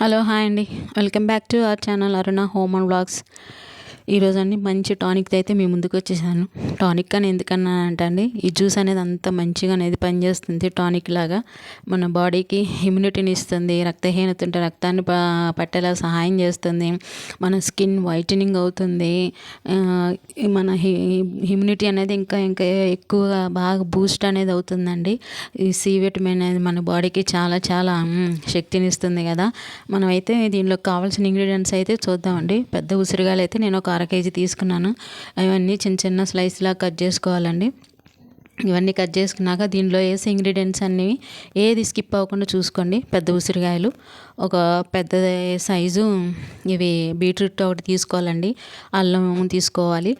Hello hi అండి. Welcome back to our channel Aruna home and blogs ఈరోజు అండి మంచి టానిక్ అయితే మీ ముందుకు వచ్చేసాను. టానిక్ అని ఎందుకన్నా అంటే అండి ఈ జ్యూస్ అనేది అంత మంచిగా అనేది పనిచేస్తుంది టానిక్ లాగా. మన బాడీకి ఇమ్యూనిటీని ఇస్తుంది రక్తహీనత ఉంటే రక్తాన్ని పట్టేలా సహాయం చేస్తుంది మన స్కిన్ వైటనింగ్ అవుతుంది మన ఇమ్యూనిటీ అనేది ఇంకా ఇంకా ఎక్కువగా బాగా బూస్ట్ అనేది అవుతుందండి. ఈ సి విటమిన్ అనేది మన బాడీకి చాలా చాలా శక్తిని ఇస్తుంది కదా. మనమైతే దీనిలో కావాల్సిన ఇంగ్రీడియంట్స్ అయితే చూద్దామండి. పెద్ద ఉసిరిగాయలు అయితే నేను ఒక అర కేజీ తీసుకున్నాను. అవన్నీ చిన్న చిన్న స్లైస్లా కట్ చేసుకోవాలండి. ఇవన్నీ కట్ చేసుకున్నాక దీనిలో వేసే ఇంగ్రీడియంట్స్ అన్నీ ఏది స్కిప్ అవ్వకుండా చూసుకోండి. పెద్ద ఉసిరికాయలు ఒక పెద్ద సైజు ఇవి బీట్రూట్ ఒకటి తీసుకోవాలండి. అల్లం తీసుకోవాలి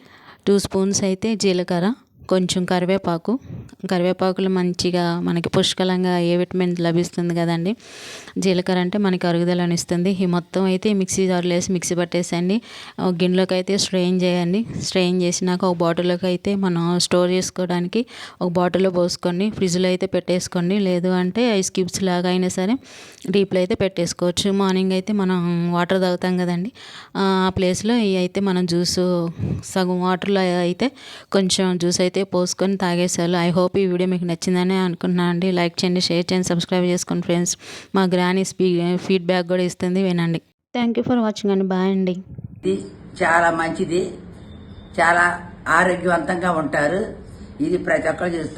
టూ స్పూన్స్ అయితే జీలకర్ర కొంచెం కరివేపాకు కరివేపాకులు మంచిగా మనకి పుష్కలంగా ఏ విటమిన్ లభిస్తుంది కదండి? జీలకర్ర అంటే మనకి అరుగుదలని ఇస్తుంది. ఈ మొత్తం అయితే మిక్సీ జార్లో వేసి మిక్సీ పట్టేసండి గిన్నెలోకి అయితే స్ట్రెయిన్ చేయండి. స్ట్రెయిన్ చేసినాక ఒక బాటిల్లోకి అయితే మనం స్టోర్ చేసుకోవడానికి ఒక బాటిల్లో పోసుకొని ఫ్రిడ్జ్లో అయితే పెట్టేసుకోండి. లేదు అంటే ఐస్ క్యూబ్స్ లాగా అయినా సరే డీప్లో అయితే పెట్టేసుకోవచ్చు. మార్నింగ్ అయితే మనం వాటర్ తాగుతాం కదండి. ఆ ప్లేస్లో ఇవి అయితే మనం జ్యూస్ సగం వాటర్లో అయితే కొంచెం జ్యూస్ అయితే పోసుకొని తాగేసారు ఐ హోప్ ఈ వీడియో మీకు నచ్చిందని అనుకుంటున్నాను అండి. లైక్ చేయండి షేర్ చేయండి సబ్స్క్రైబ్ చేసుకోండి ఫ్రెండ్స్. మా గ్రానీ స్పీ ఫీడ్బ్యాక్ కూడా ఇస్తుంది వినండి. థ్యాంక్ యూ ఫర్ వాచింగ్ అండి. బాయ్ అండి. ఇది చాలా మంచిది. చాలా ఆరోగ్యవంతంగా ఉంటారు. ఇది ప్రతి ఒక్కరు చేస్తారు.